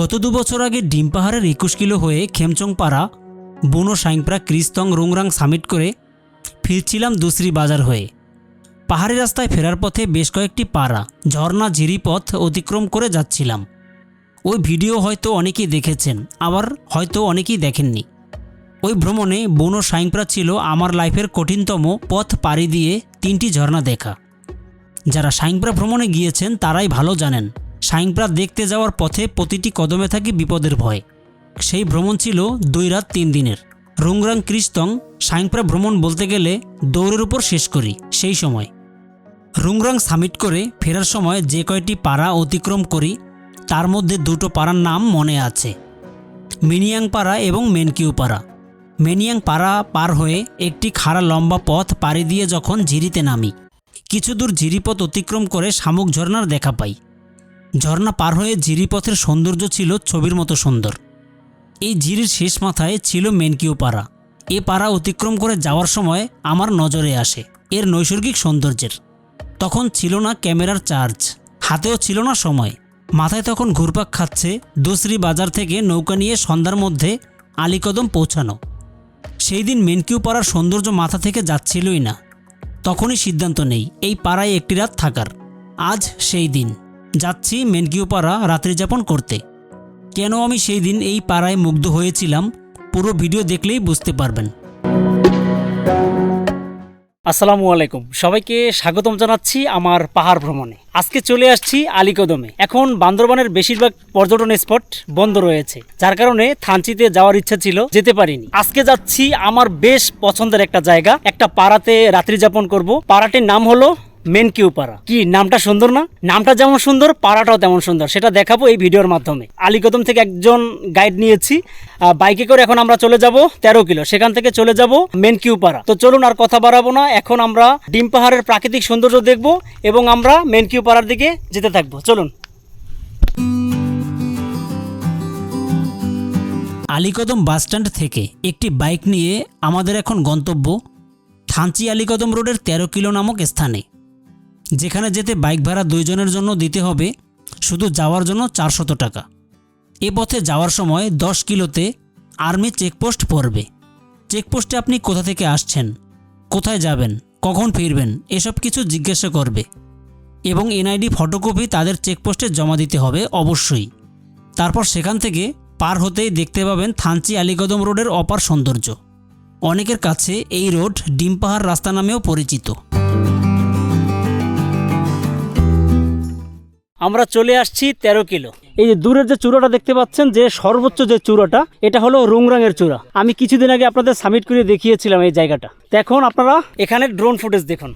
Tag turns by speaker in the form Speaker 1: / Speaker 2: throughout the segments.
Speaker 1: গত দু বছর আগে ডিম পাহাড়ের একুশ কিলো হয়ে খেমচংপাড়া, বুনো সাইংপ্রা, ক্রিস্তং, রুংরাং সামিট করে ফিরছিলাম দুসরি বাজার হয়ে। পাহাড়ি রাস্তায় ফেরার পথে বেশ কয়েকটি পাড়া, ঝর্ণা, ঝিরিপথ অতিক্রম করে যাচ্ছিলাম। ওই ভিডিও হয়তো অনেকেই দেখেছেন, আবার হয়তো অনেকেই দেখেননি। ওই ভ্রমণে বুনো সাইংপ্রা ছিল আমার লাইফের কঠিনতম পথ পাড়ি দিয়ে তিনটি ঝর্ণা দেখা। যারা সাইংপ্রা ভ্রমণে গিয়েছেন তারাই ভালো জানেন। সাইংপ্রা দেখতে যাওয়ার পথে প্রতিটি কদমে থাকে বিপদের ভয়। সেই ভ্রমণ ছিল দুই রাত তিন দিনের। রুংরাং ক্রিস্তং সাইংপ্রা ভ্রমণ বলতে গেলে দৌড়ের উপর শেষ করি, সেই সময়। রুংরাং সামিট করে ফেরার সময় যে কয়টি পাড়া অতিক্রম করি, তার মধ্যে দুটো পাড়ার নাম মনে আছে। মিনিয়াং পাড়া এবং মেনকিউ পাড়া। মেনিয়াং পাড়া পার হয়ে একটি খাড়া লম্বা পথ পাড়ি দিয়ে যখন ঝিরিতে নামি, কিছু দূর ঝিরিপথ অতিক্রম করে শামুক ঝর্ণার দেখা পাই। ঝর্ণা পার হয়ে ঝিরিপথের সৌন্দর্য ছিল ছবির মতো সুন্দর। এই ঝিরির শেষ মাথায় ছিল মেনকিউ পাড়া। এ পাড়া অতিক্রম করে যাওয়ার সময় আমার নজরে আসে, এর নৈসর্গিক সৌন্দর্যের। তখন ছিল না ক্যামেরার চার্জ, হাতেও ছিল না সময়। মাথায় তখন ঘুরপাক খাচ্ছে, দোসরি বাজার থেকে নৌকা নিয়ে সন্ধ্যার মধ্যে আলীকদম পৌঁছানো। সেই দিন মেনকিউ পাড়ার সৌন্দর্য মাথা থেকে যাচ্ছিলই না। তখনই সিদ্ধান্ত নেই, এই পাড়ায় একটি রাত থাকার। আজ সেই দিন। যাচ্ছি মেনকিউ পাড়া রাত্রিযাপন করতে। কেন আমি সেই দিন এই পাড়ায় মুগ্ধ হয়েছিলাম, পুরো ভিডিও দেখলেই বুঝতে পারবেন। আসসালামু আলাইকুম। সবাইকে স্বাগতম জানাচ্ছি আমার পাহাড় ভ্রমণে। আজকে চলে আসছি আলীকদমে। এখন বান্দরবানের বেশিরভাগ পর্যটন স্পট বন্ধ রয়েছে। যার কারণে থানচিতে যাওয়ার ইচ্ছা ছিল, যেতে পারিনি। আজকে যাচ্ছি আমার বেশ পছন্দের একটা জায়গা, একটা পাড়াতে রাত্রি যাপন করব। পাড়াটির নাম হলো মেন কিউ পাড়া কি, নামটা সুন্দর না? নামটা যেমন সুন্দর, পাড়াটাও তেমন সুন্দর। সেটা দেখাবো এই ভিডিওর মাধ্যমে। আলীকদম থেকে একজন গাইড নিয়েছি। বাইকে করে এখন আমরা চলে যাব তেরো কিলো। সেখান থেকে চলে যাব মেন কিউ পাড়া তো চলুন আর কথা বাড়াবো না। এখন আমরা ডিম পাহাড়ের প্রাকৃতিক সৌন্দর্য দেখব এবং আমরা মেন কিউ পাড়ার দিকে যেতে থাকব। চলুন। আলীকদম বাসস্ট্যান্ড থেকে একটি বাইক নিয়ে আমাদের এখন গন্তব্য থানচি আলিকদম রোডের তেরো কিলো নামক স্থানে। যেখানে যেতে বাইক ভাড়া দুইজনের জন্য দিতে হবে, শুধু যাওয়ার জন্য চারশত টাকা। এ পথে যাওয়ার সময় দশ কিলোতে আর্মি চেকপোস্ট পড়বে। চেকপোস্টে আপনি কোথা থেকে আসছেন, কোথায় যাবেন, কখন ফিরবেন, এসব কিছু জিজ্ঞাসা করবে। এবং এনআইডি, ফটোকপি তাদের চেকপোস্টে জমা দিতে হবে অবশ্যই। তারপর সেখান থেকে পার হতেই দেখতে পাবেন থানচি আলীকদম রোডের অপার সৌন্দর্য। অনেকের কাছে এই রোড ডিম পাহাড় রাস্তা নামেও পরিচিত। আমরা চলে আসছি তেরো কিলো। এই যে দূরের যে চূড়াটা দেখতে পাচ্ছেন যে সর্বোচ্চ যে চূড়াটা এটা হলো রুংরাঙের চূড়া। আমি কিছুদিন আগে আপনাদের সাবমিট করে দেখিয়েছিলাম এই জায়গাটা। এখন আপনারা এখানে ড্রোন ফুটেজ দেখুন।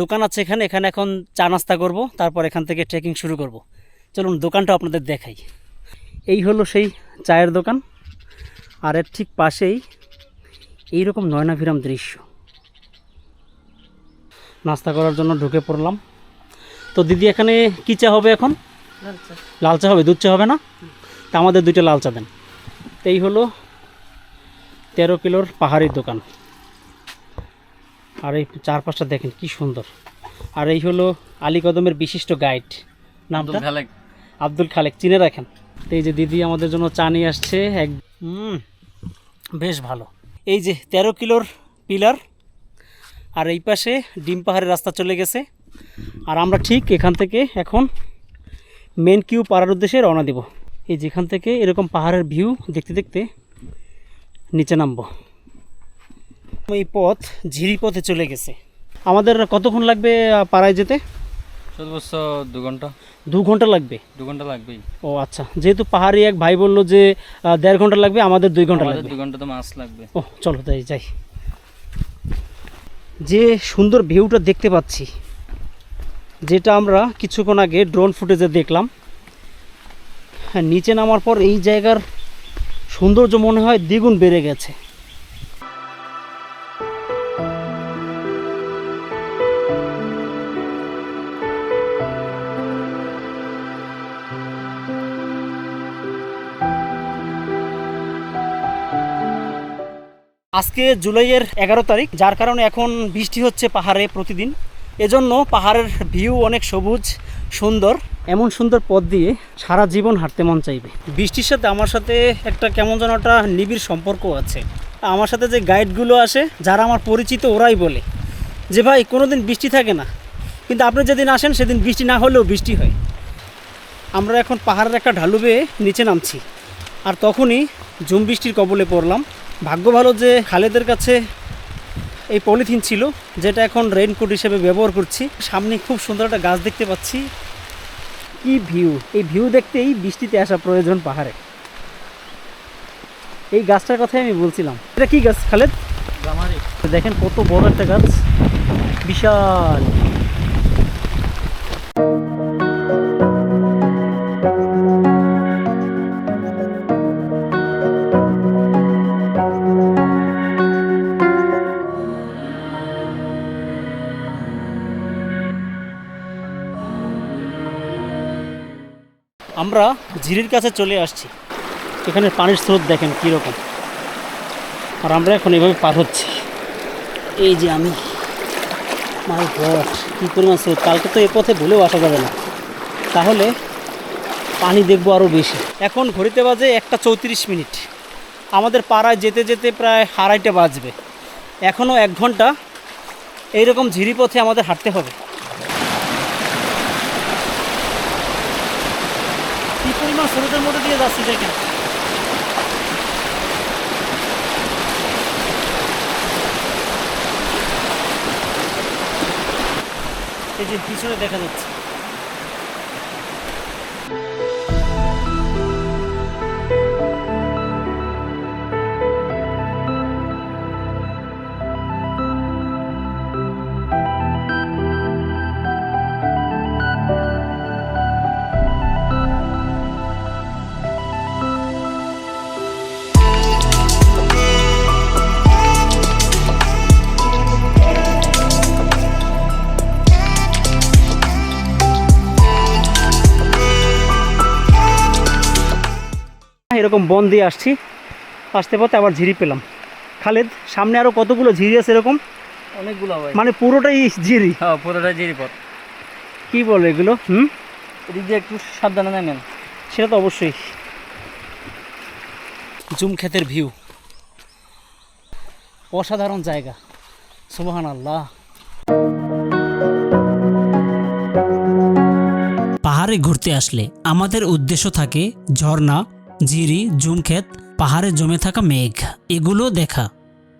Speaker 1: দোকান আছে এখানে এখানে এখন চা নাস্তা করব তারপর এখান থেকে ট্রেকিং শুরু করব। চলুন দোকানটা আপনাদের দেখাই। এই হলো সেই চায়ের দোকান আর এর ঠিক পাশেই এইরকম নয়নাভিরাম দৃশ্য। নাস্তা করার জন্য ঢুকে পড়লাম। তো দিদি এখানে কী চা হবে এখন? লাল চা। হবে দুধ চা হবে না? তা আমাদের দুইটা লাল চা দেন। তো এই হলো তেরো কিলোর পাহাড়ির দোকান। আর এই চারপাশটা দেখেন কি সুন্দর। আর এই হলো আলী কদমের বিশিষ্ট গাইড। নামটা? আব্দুল খালেক। চিনে রাখেন। তো এই যে দিদি আমাদের জন্য চা নিয়ে আসছে এক বেশ ভালো। এই যে তেরো কিলোর পিলার আর এই পাশে ডিম পাহাড়ের রাস্তা চলে গেছে। আর আমরা ঠিক এখান থেকে এখন মেন কিউ পাড়ার উদ্দেশ্যে রওনা দেব। এই যেখান থেকে এরকম পাহাড়ের ভিউ দেখতে দেখতে নিচে নামবো। এই পথ ঝিরি পথে চলে গেছে। আমাদের কতক্ষণ লাগবে পাড়ায় যেতে?
Speaker 2: সর্বোচ্চ দু ঘণ্টা।
Speaker 1: দু ঘণ্টা লাগবে?
Speaker 2: দু ঘণ্টা লাগবেই।
Speaker 1: ও আচ্ছা। যেহেতু পাহাড়ি এক ভাই বলল যে দেড় ঘণ্টা লাগবে আমাদের দুই
Speaker 2: ঘণ্টা
Speaker 1: লাগবে।
Speaker 2: দু ঘণ্টা তো মাছ লাগবে।
Speaker 1: ও চলো তাই যাই। যে সুন্দর ভিউটা দেখতে পাচ্ছি যেটা আমরা কিছুক্ষণ আগে ড্রোন ফুটেজে দেখলাম।
Speaker 3: হ্যাঁ, নিচে নামার পর এই জায়গার সৌন্দর্য মনে হয় দ্বিগুণ বেড়ে গেছে। আজকে জুলাইয়ের এগারো তারিখ, যার কারণে এখন বৃষ্টি হচ্ছে পাহাড়ে প্রতিদিন। এজন্য পাহাড়ের ভিউ অনেক সবুজ, সুন্দর, এমন সুন্দর পথ দিয়ে সারা জীবন হাঁটতে মন চাইবে। বৃষ্টির সাথে আমার সাথে একটা কেমন যেন একটা নিবিড় সম্পর্ক আছে। আমার সাথে যে গাইডগুলো আসে, যারা আমার পরিচিত ওরাই বলে যে, ভাই, কোনোদিন বৃষ্টি থাকে না। কিন্তু আপনি যেদিন আসেন, সেদিন বৃষ্টি না হলেও বৃষ্টি হয়। আমরা এখন পাহাড়ের একটা ঢালু বেয়ে নিচে নামছি। আর তখনই ঝুম বৃষ্টির কবলে পড়লাম। ভাগ্য ভালো যে খালেদের কাছে এই পলিথিন ছিল যেটা এখন রেইনকোট হিসেবে ব্যবহার করছি। সামনে খুব সুন্দর একটা গাছ দেখতে পাচ্ছি। কি ভিউ এই ভিউ দেখতেই বৃষ্টিতে আসা প্রয়োজন পাহাড়ে। এই গাছটার কথাই আমি বলছিলাম। এটা কি গাছ খালেদ?
Speaker 2: জামারি।
Speaker 3: দেখেন কত বড় একটা গাছ। বিশাল। আমরা ঝিরির কাছে চলে আসছি। এখানে পানির স্রোত দেখেন কীরকম। আর আমরা এখন এভাবে পার হচ্ছি। এই যে আমি। মাই গড, কী পরিমাণ স্রোত। কালকে তো এ পথে ভুলেও আসা যাবে না। তাহলে পানি দেখব আরও বেশি। এখন ঘড়িতে বাজে একটা চৌত্রিশ মিনিট। আমাদের পাড়ায় যেতে যেতে প্রায় আড়াইটা বাজবে। এখনও এক ঘণ্টা। এইরকম ঝিরি পথে আমাদের হাঁটতে হবে কী পরিমাণ স্রোতের মধ্যে দিয়ে যাচ্ছি দেখেন এই যে পিছনে দেখা যাচ্ছে। এরকম বন দিয়ে আসছি। আসতে পথে আবার ঝিরি পেলাম। খালেদ সামনে আরও কতগুলো ঝিরি আছে এরকম?
Speaker 2: অনেকগুলো
Speaker 3: মানে পুরোটাই ঝিরি।
Speaker 2: হ্যাঁ পুরোটা জিরিপথ
Speaker 3: কি বলে এগুলো হুম?
Speaker 2: এদিক দিয়ে একটু সাবধানে নেমেন।
Speaker 3: সেটা তো অবশ্যই। জুম ক্ষেতের ভিউ। অসাধারণ জায়গা। সুবহান আল্লাহ
Speaker 1: পাহাড়ে ঘুরতে আসলে আমাদের উদ্দেশ্য থাকে ঝর্ণা জিরি, জুমক্ষেত, পাহাড়ে জমে থাকা মেঘ, এগুলো দেখা।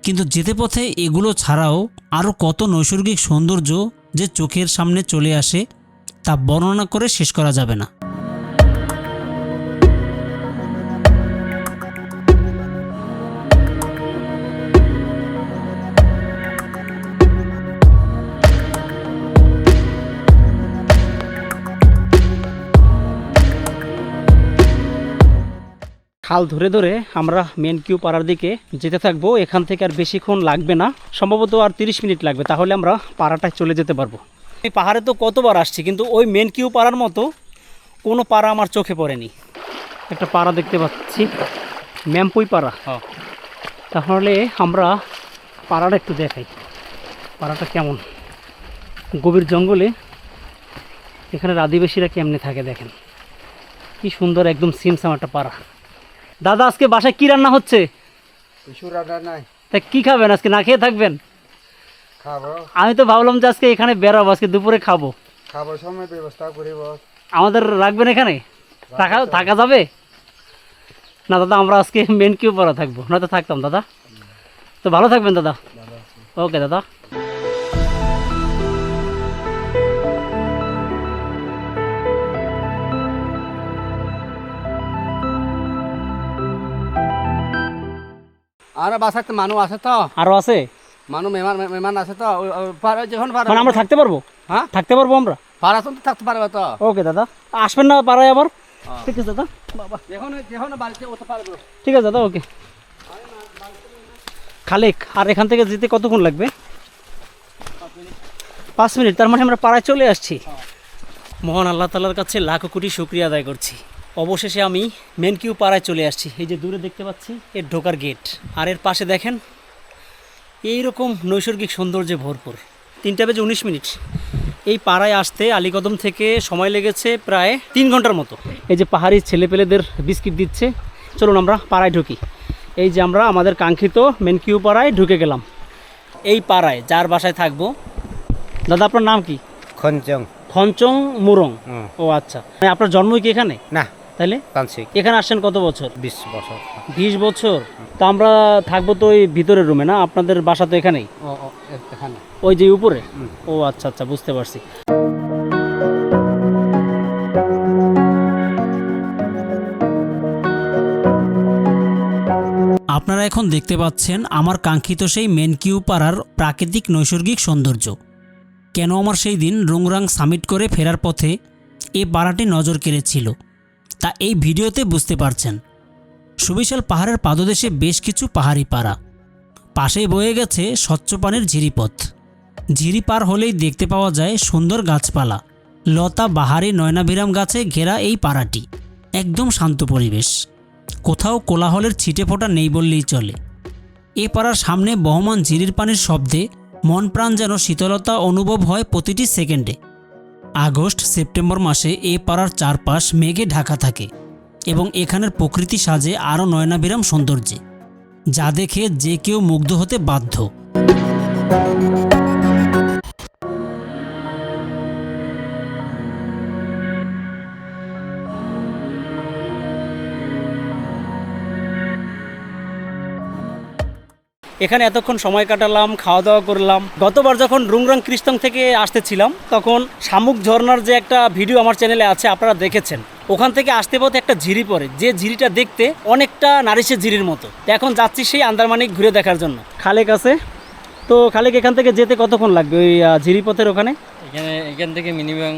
Speaker 1: কিন্তু যেতে পথে এগুলো ছাড়াও আরও কত নৈসর্গিক সৌন্দর্য যে চোখের সামনে চলে আসে, তা বর্ণনা করে শেষ করা যাবে না।
Speaker 3: খাল ধরে ধরে আমরা মেন কিউ পাড়ার দিকে যেতে থাকব। এখান থেকে আর বেশিক্ষণ লাগবে না। সম্ভবত আর তিরিশ মিনিট লাগবে। তাহলে আমরা পাড়াটায় চলে যেতে পারব। এই পাহাড়ে তো কতবার আসছি কিন্তু ওই মেন কিউ পাড়ার মতো কোনো পাড়া আমার চোখে পড়েনি। একটা পাড়া দেখতে পাচ্ছি। ম্যাম্পুই পাড়া।
Speaker 2: হ্যাঁ।
Speaker 3: তাহলে আমরা পাড়াটা একটু দেখাই। পাড়াটা কেমন? গভীর জঙ্গলে এখানের আদিবাসীরা কেমনে থাকে দেখেন। কি সুন্দর একদম সিমসাম একটা পাড়া। দাদা আজকে বাসায় কি রান্না হচ্ছে?
Speaker 4: কিছু রান্না নাই।
Speaker 3: তা কি খাবেন আজকে? না খেয়ে থাকবেন?
Speaker 4: খাব।
Speaker 3: আমি তো ভাবলাম যে আজকে এখানে বেরাবো আজকে দুপুরে খাব।
Speaker 4: খাব সময় ব্যবস্থা করিব।
Speaker 3: আমাদের রাখবেন এখানে? থাকা থাকা যাবে? না দাদা আমরা আজকে মেন কিউ পড়া থাকব। না তো থাকতাম দাদা। তো ভালো থাকবেন দাদা। ওকে দাদা।
Speaker 4: আর বাসাতে মানুষ আছে তো।
Speaker 3: আরও আছে?
Speaker 4: মানুষ মেহমান মেহমান আছে তো। যখন
Speaker 3: মানে আমরা থাকতে পারব?
Speaker 4: হ্যাঁ?
Speaker 3: থাকতে পারব আমরা?
Speaker 4: পাড়া তো থাকতে পারবে তো।
Speaker 3: ওকে দাদা আসবেন না পাড়ায় আবার? ঠিক আছে দাদা। বাবা
Speaker 4: যখন যখন বাড়িতে উঠতে পারব।
Speaker 3: ঠিক আছে দাদা ওকে। খালেক আর এখান থেকে যেতে কতক্ষণ লাগবে? পাঁচ মিনিট। তার মানে আমরা পাড়ায় চলে আসছি। মহান আল্লাহ তালার কাছে লাখো কোটি শুক্রিয়া আদায় করছি। অবশেষে আমি মেনকিউ পাড়ায় চলে আসছি। এই যে দূরে দেখতে পাচ্ছি এর ঢোকার গেট আর এর পাশে দেখেন এই রকম নৈসর্গিক সৌন্দর্যে ভরপুর। তিনটা বেজে উনিশ মিনিট। এই পাড়ায় আসতে আলীকদম থেকে সময় লেগেছে প্রায় তিন ঘণ্টার মতো। এই যে পাহাড়ি ছেলেপেলেদের বিস্কিট দিচ্ছে। চলুন আমরা পাড়ায় ঢুকি। এই যে আমরা আমাদের কাঙ্ক্ষিত মেনকিউ পাড়ায় ঢুকে গেলাম। এই পাড়ায় যার বাসায় থাকব। দাদা আপনার নাম কি?
Speaker 4: খঞ্চং
Speaker 3: খঞ্চং মুরং। ও আচ্ছা। আপনার জন্মই কি এখানে?
Speaker 4: না।
Speaker 3: তাইলে?
Speaker 4: তানসিক
Speaker 3: এখানে আসছেন কত বছর?
Speaker 4: বিশ বছর।
Speaker 3: বিশ বছর? তা আমরা থাকব তো ওই ভিতরের রুমে না? আপনাদের বাসা তো এখানেই?
Speaker 4: ও ও এখানে।
Speaker 3: ওই যে উপরে? ও আচ্ছা আচ্ছা বুঝতে পারছি।
Speaker 1: আপনারা এখন দেখতে পাচ্ছেন আমার কাঙ্ক্ষিত সেই মেনকিউ পাড়ার প্রাকৃতিক নৈসর্গিক সৌন্দর্য। কেন আমার সেই দিন রুংরাং সামিট করে ফেরার পথে এ পাড়াটি নজর কেড়েছিল? তা এই ভিডিওতে বুঝতে পারছেন। সুবিশাল পাহাড়ের পাদদেশে বেশ কিছু পাহাড়ি পাড়া। পাশেই বয়ে গেছে স্বচ্ছ পানির ঝিরিপথ। ঝিরি পার হলেই দেখতে পাওয়া যায় সুন্দর গাছপালা। লতা, বাহারি, নয়নাভিরাম গাছে ঘেরা এই পাড়াটি। একদম শান্ত পরিবেশ। কোথাও কোলাহলের ছিটে ফোটা নেই বললেই চলে। এ পাড়ার সামনে বহমান ঝিরির পানির শব্দে মন প্রাণ যেন শীতলতা অনুভব হয় প্রতিটি সেকেন্ডে। আগস্ট, সেপ্টেম্বর মাসে এ পাড়ার চারপাশ মেঘে ঢাকা থাকে এবং এখানের প্রকৃতি সাজে আরও নয়নাবিরাম সৌন্দর্যে, যা দেখে যে কেউ মুগ্ধ হতে বাধ্য।
Speaker 3: এখানে এতক্ষণ সময় কাটালাম খাওয়া দাওয়া করলাম। গতবার যখন রুংরাং কৃষ্ণং থেকে আসতেছিলাম তখন শামুক ঝর্নার যে একটা ভিডিও আমার চ্যানেলে আছে আপনারা দেখেছেন। ওখান থেকে আসতে পথে একটা ঝিরি পড়ে। যে ঝিরিটা দেখতে অনেকটা নারিশের ঝিরির মতো। এখন যাচ্ছি সেই আন্দারমানিক ঘুরে দেখার জন্য। খালেক আছে। তো খালেক এখান থেকে যেতে কতক্ষণ লাগবে ওই ঝিরি পথের ওখানে?
Speaker 2: এখানে এখান থেকে মিনিমাম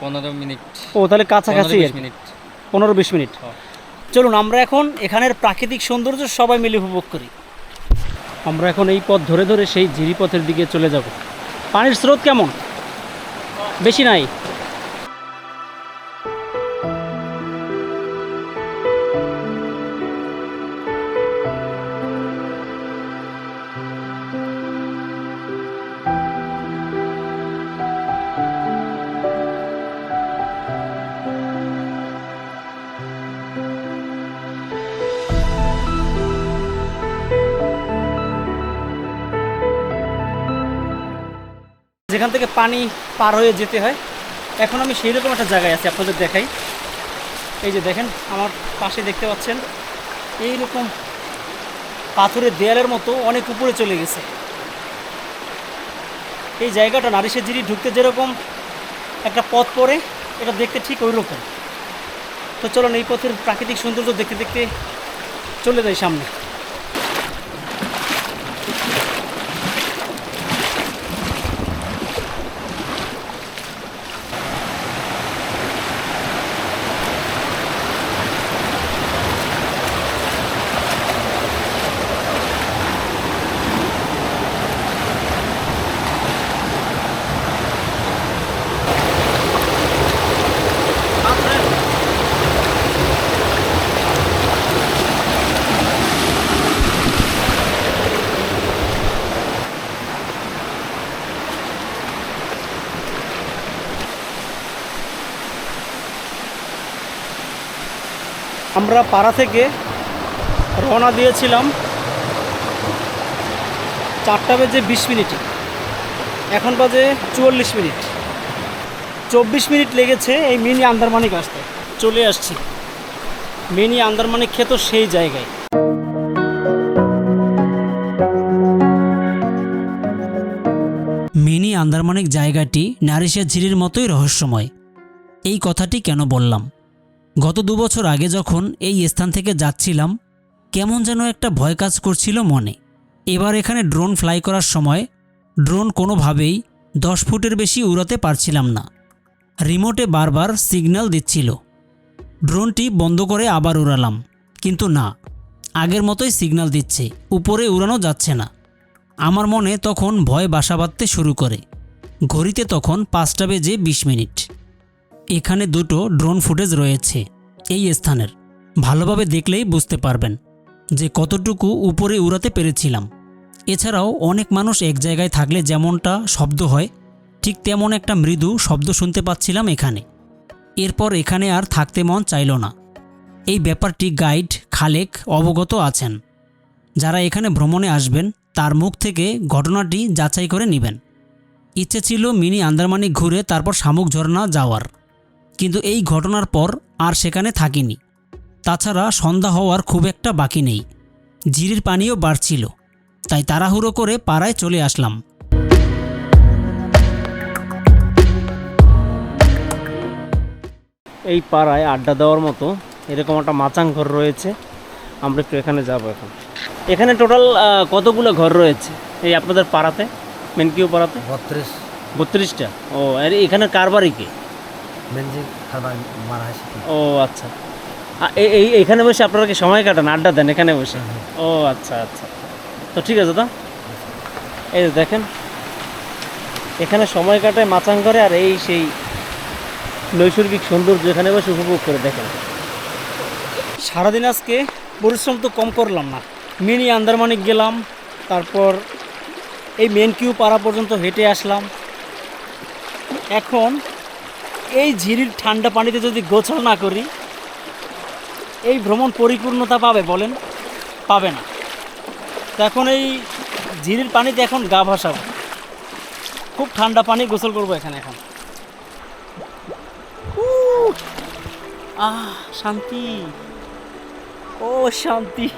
Speaker 2: পনেরো মিনিট।
Speaker 3: ও তাহলে কাছাকাছি।
Speaker 2: মিনিট।
Speaker 3: পনেরো বিশ মিনিট। চলুন আমরা এখন এখানের প্রাকৃতিক সৌন্দর্য সবাই মিলে উপভোগ করি। আমরা এখন এই পথ ধরে ধরে সেই ঝিরি পথের দিকে চলে যাব। পানির স্রোত কেমন? বেশি নাই। যেখান থেকে পানি পার হয়ে যেতে হয়। এখন আমি সেই রকম একটা জায়গায় আছি, আপনাদের দেখাই। এই যে দেখেন, আমার পাশে দেখতে পাচ্ছেন, এই রকম পাথরের দেয়ালের মতো অনেক উপরে চলে গেছে। এই জায়গাটা নারিশের জিরি ঢুকতে যেরকম একটা পথ পড়ে, এটা দেখতে ঠিক ওই রকম তো চলুন, এই পথের প্রাকৃতিক সৌন্দর্য দেখতে দেখতে চলে যাই সামনে। আমরা পাড়া থেকে রওনা দিয়েছিলাম চারটা বেজে বিশ মিনিটে। এখন বাজে চুয়াল্লিশ মিনিট। চব্বিশ মিনিট লেগেছে এই মিনি আন্দারমানিক আসতে। চলে আসছি। মিনি আন্দারমানিক খেত সেই জায়গায়।
Speaker 1: মিনি আন্দারমানিক জায়গাটি নারিশের ঝিরির মতোই রহস্যময়। এই কথাটি কেন বললাম? গত দু বছর আগে যখন এই স্থান থেকে যাচ্ছিলাম, কেমন যেন একটা ভয় কাজ করছিল মনে। এবার এখানে ড্রোন ফ্লাই করার সময়, ড্রোন কোনোভাবেই দশ ফুটের বেশি উড়াতে পারছিলাম না। রিমোটে বারবার সিগন্যাল দিচ্ছিল। ড্রোনটি বন্ধ করে আবার উড়ালাম, কিন্তু না, আগের মতোই সিগন্যাল দিচ্ছে, উপরে উড়ানো যাচ্ছে না। আমার মনে তখন ভয় বাসা বাঁধতে শুরু করে। ঘড়িতে তখন পাঁচটা বেজে বিশ মিনিট। এখানে দুটো ড্রোন ফুটেজ রয়েছে এই স্থানের। ভালোভাবে দেখলেই বুঝতে পারবেন যে কতটুকু উপরে উড়াতে পেরেছিলাম। এছাড়াও অনেক মানুষ এক জায়গায় থাকলে যেমনটা শব্দ হয়, ঠিক তেমন একটা মৃদু শব্দ শুনতে পাচ্ছিলাম এখানে। এরপর এখানে আর থাকতে মন চাইল না। এই ব্যাপারটি গাইড খালেক অবগত আছেন। যারা এখানে ভ্রমণে আসবেন, তার মুখ থেকে ঘটনাটি যাচাই করে নেবেন। ইচ্ছে ছিল মিনি আন্দারমানি ঘুরে তারপর শামুক ঝর্ণা যাওয়ার। কিন্তু এই ঘটনার পর আর সেখানে থাকিনি। তাছাড়া সন্ধ্যা হওয়ার খুব একটা বাকি নেই। জিরির পানিও বাড়ছিল। তাই তাড়াহুড়ো করে পাড়ায় চলে আসলাম।
Speaker 3: এই পাড়ায় আড্ডা দেওয়ার মতো এরকম একটা মাচাং ঘর রয়েছে। আমরা একটু এখানে যাব এখন। এখানে টোটাল কতগুলো ঘর রয়েছে? এই আপনাদের পাড়াতে? মেনকিউ পাড়াতে?
Speaker 4: বত্রিশ।
Speaker 3: বত্রিশটা। ও আর এখানে কার বাড়ি কি?
Speaker 4: খাবার মারা
Speaker 3: ও আচ্ছা। এই এই এখানে বসে আপনারা কি সময় কাটান? আড্ডা দেন এখানে বসে। ও আচ্ছা আচ্ছা। তো ঠিক আছে তো? এই দেখেন এখানে সময় কাটায় মাচাং করে আর এই সেই নৈসর্গিক সৌন্দর্য এখানে বসে উপভোগ করে দেখেন। সারাদিন আজকে পরিশ্রম তো কম করলাম না। মিনি আন্দারমানিক গেলাম তারপর এই মেন কিউ পাড়া পর্যন্ত হেঁটে আসলাম। এখন এই ঝিরির ঠান্ডা পানিতে যদি গোসল না করি, এই ভ্রমণ পরিপূর্ণতা পাবে বলেন? পাবে না। এখন এই ঝিরির পানিতে এখন গা ভাসাবো। খুব ঠান্ডা পানি গোসল করব এখানে এখন! আহ, শান্তি। ও, শান্তি!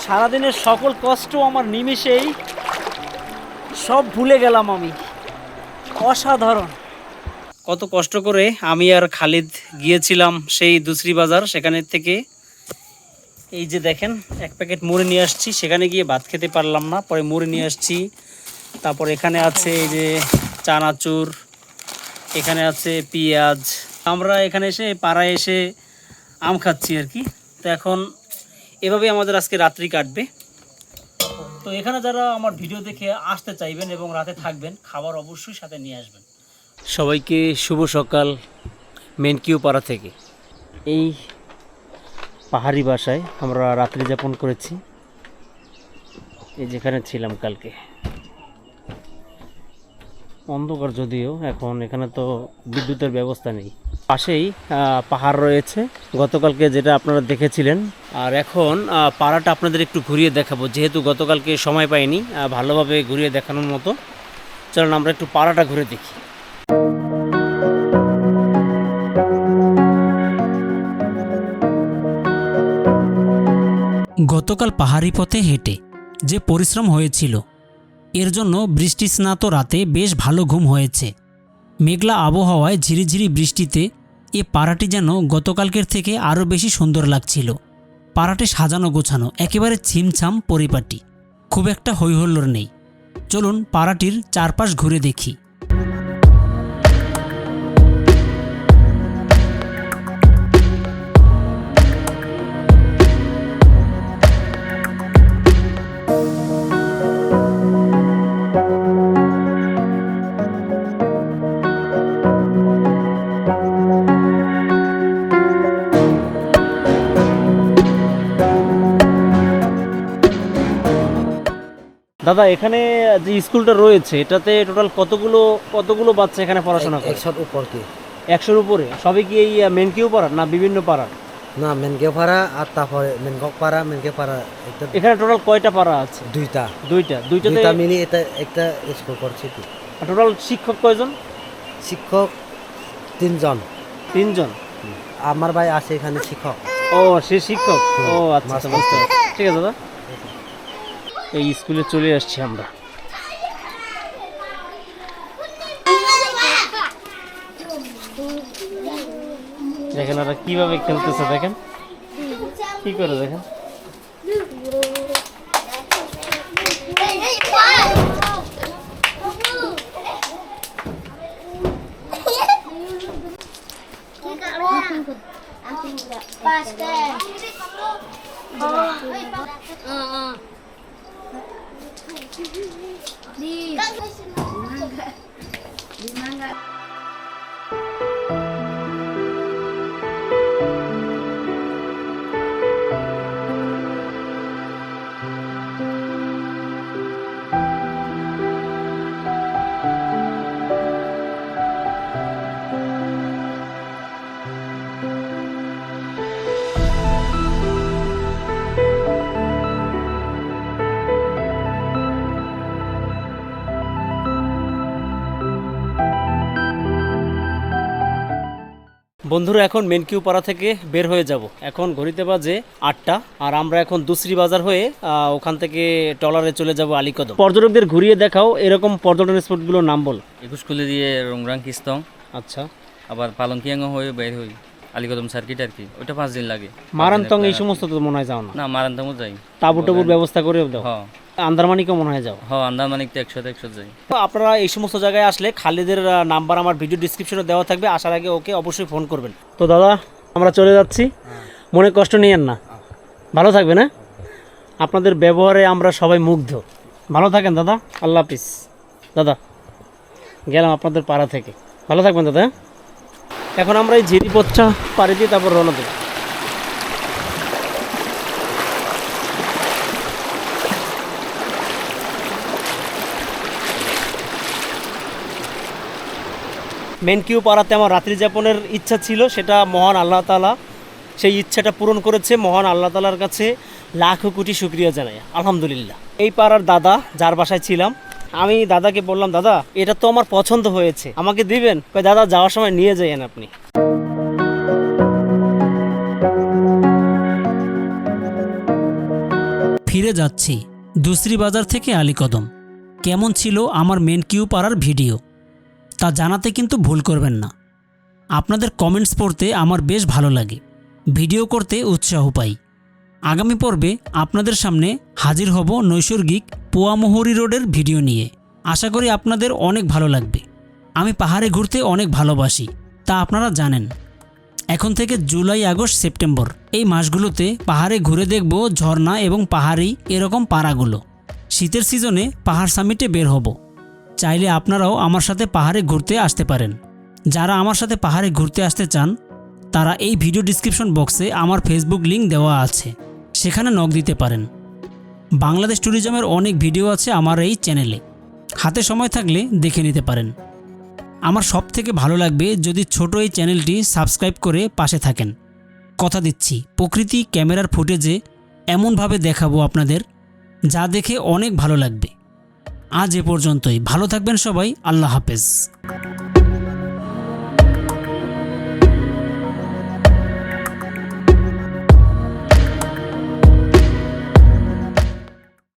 Speaker 3: সারাদিনের সকল কষ্ট আমার নিমিষেই সব ভুলে গেলাম আমি। অসাধারণ। কত কষ্ট করে আমি আর খালিদ গিয়েছিলাম সেই দুসরি বাজার, সেখানে থেকে। এই যে দেখেন, এক প্যাকেট মুড়ি নিয়ে আসছি, সেখানে গিয়ে ভাত খেতে পারলাম না, পরে মুড়ি নিয়ে আসছি। তারপর এখানে আছে এই যে চানাচুর, এখানে আছে পেঁয়াজ। আমরা এখানে এসে, পাড়ায় এসে আম খাচ্ছি আর কি। তো এখন এভাবে আমাদের আজকে রাত্রি কাটবে। তো এখানে যারা আমার ভিডিও দেখে আসতে চাইবেন এবং রাতে থাকবেন, খাবার অবশ্যই সাথে নিয়ে আসবেন। সবাইকে শুভ সকাল, মেনকিউ পাড়া থেকে। এই পাহাড়ি বাসায় আমরা রাত্রি যাপন করেছি, এই যেখানে ছিলাম কালকে। অন্ধকার যদিও, এখন এখানে তো বিদ্যুতের ব্যবস্থা নেই। পাশেই পাহাড় রয়েছে। গতকালকে যেটা আপনারা দেখেছিলেন, আর এখন পাড়াটা আপনাদের একটু ঘুরিয়ে দেখাবো। যেহেতু গতকালকে সময় পাইনি ভালোভাবে ঘুরিয়ে দেখানোর মতো। চলুন, আমরা একটু পাড়াটা ঘুরে দেখি।
Speaker 1: গতকাল পাহাড়ি পথে হেঁটে যে পরিশ্রম হয়েছিল এর জন্য বৃষ্টি স্নাত রাতে বেশ ভালো ঘুম হয়েছে। মেঘলা আবহাওয়ায় ঝিরিঝিরি বৃষ্টিতে এ পাড়াটি যেন গতকালকের থেকে আরও বেশি সুন্দর লাগছিল। পাড়াটি সাজানো গোছানো, একেবারে ছিমছাম পরিপাটি। খুব একটা হৈহল্লোর নেই। চলুন পাড়াটির চারপাশ ঘুরে দেখি।
Speaker 3: দাদা এখানে যে স্কুলটা রয়েছে এটাতে টোটাল কতগুলো কতগুলো বাচ্চা এখানে পড়াশোনা করে?
Speaker 4: একশোর উপর কি
Speaker 3: একশোর উপরে? সবই কি এই মেনকিউ পাড়ার না বিভিন্ন পাড়ার
Speaker 4: না মেনকে পাড়া আর তারপরে মেনকক পাড়া মেনকে পাড়া একটা
Speaker 3: এখানে টোটাল কয়টা পাড়া আছে?
Speaker 4: দুইটা।
Speaker 3: দুইটা। দুইটাতে
Speaker 4: দুইটা মিলি এটা একটা স্কুল করছে কি?
Speaker 3: টোটাল শিক্ষক কয়জন?
Speaker 4: শিক্ষক তিনজন।
Speaker 3: তিনজন?
Speaker 4: আমার ভাই আছে এখানে শিক্ষক।
Speaker 3: ও সে শিক্ষক? ও আচ্ছা আচ্ছা, বুঝতে পারছি। ঠিক আছে দাদা। এই স্কুলে চলে আসছি আমরা দেখেন ওরা কিভাবে খেলতেছে দেখেন কি করে দেখেন
Speaker 5: Basket.
Speaker 3: বন্ধুরা এখন মেনকিউ পাড়া থেকে বের হয়ে যাব। এখন ঘড়িতে বাজে আটটা আর আমরা এখন দুসরি বাজার হয়ে ওখান থেকে টলারে চলে যাব আলিকদম। পর্যটকদের ঘুরিয়ে দেখাও এরকম পর্যটন স্পটগুলোর নাম বল।
Speaker 2: একুশ খুলে দিয়ে রংরাং কিস্তং।
Speaker 3: আচ্ছা।
Speaker 2: আবার পালংকিয়াঙ্গ হয়ে বের হই। আলিকদম সার্কিট আর কি ওইটা পাঁচ দিন লাগে।
Speaker 3: মারান্তং এই সমস্ত তো মনে হয় যাও না?
Speaker 2: না মারান্তমও যাই।
Speaker 3: তাবু টাবুর ব্যবস্থা করে দাও?
Speaker 2: হ
Speaker 3: আন্দারমানিকও মনে হয় যাও?
Speaker 2: হ আন্দামানিক তো একশো একশো যাই।
Speaker 3: তো আপনারা এই সমস্ত জায়গায় আসলে খালিদের নাম্বার আমার ভিডিও ডিসক্রিপশনে দেওয়া থাকবে আসার আগে ওকে অবশ্যই ফোন করবেন। তো দাদা আমরা চলে যাচ্ছি। মনে কষ্ট নিয়েন না। ভালো থাকবে না আপনাদের ব্যবহারে আমরা সবাই মুগ্ধ। ভালো থাকেন দাদা। আল্লাহ হাফিজ। দাদা গেলাম আপনাদের পাড়া থেকে। ভালো থাকবেন দাদা হ্যাঁ? এখন আমরা এই ঝিরি পথটা পাড়ি দিয়ে তারপর রওনা দেবো। মেনকিউ পাড়াতে আমার রাত্রি যাপনের ইচ্ছা ছিল, সেটা মহান আল্লাহ তালা সেই ইচ্ছাটা পূরণ করেছে। মহান আল্লাহ তালার কাছে লাখো কোটি শুক্রিয়া জানাই। আলহামদুলিল্লাহ। এই পাড়ার দাদা, যার বাসায় ছিলাম আমি দাদাকে বললাম, দাদা, এটা তো আমার পছন্দ হয়েছে। আমাকে দিবেন? দাদা, যাওয়ার সময় নিয়ে যাইয়েন আপনি।
Speaker 1: ফিরে যাচ্ছি দুসরি বাজার থেকে আলীকদম। কেমন ছিল আমার মেন কিউ পাড়ার ভিডিও? তা জানাতে কিন্তু ভুল করবেন না। আপনাদের কমেন্টস পড়তে আমার বেশ ভালো লাগে। ভিডিও করতে উৎসাহ পাই। আগামী পর্বে আপনাদের সামনে হাজির হব নৈসর্গিক পোয়ামোহরি রোডের ভিডিও নিয়ে। আশা করি আপনাদের অনেক ভালো লাগবে। আমি পাহাড়ে ঘুরতে অনেক ভালোবাসি, তা আপনারা জানেন। এখন থেকে জুলাই, আগস্ট, সেপ্টেম্বর, এই মাসগুলোতে পাহাড়ে ঘুরে দেখব ঝর্ণা এবং পাহাড়ি এরকম পাড়াগুলো। শীতের সিজনে পাহাড় সামিটে বের হব। চাইলে আপনারাও আমার সাথে পাহাড়ে ঘুরতে আসতে পারেন। যারা আমার সাথে পাহাড়ে ঘুরতে আসতে চান, তারা এই ভিডিও ডিসক্রিপশন বক্সে আমার ফেসবুক লিংক দেওয়া আছে। সেখানে নখ দিতে পারেন। বাংলাদেশ ট্যুরিজমের অনেক ভিডিও আছে আমার এই চ্যানেলে। হাতে সময় থাকলে দেখে নিতে পারেন। আমার সব থেকে ভালো লাগবে যদি ছোট এই চ্যানেলটি সাবস্ক্রাইব করে পাশে থাকেন। কথা দিচ্ছি, প্রকৃতি ক্যামেরার ফুটেজে এমনভাবে দেখাবো আপনাদের, যা দেখে অনেক ভালো লাগবে। আজ এ পর্যন্তই। ভালো থাকবেন সবাই। আল্লাহ হাফেজ।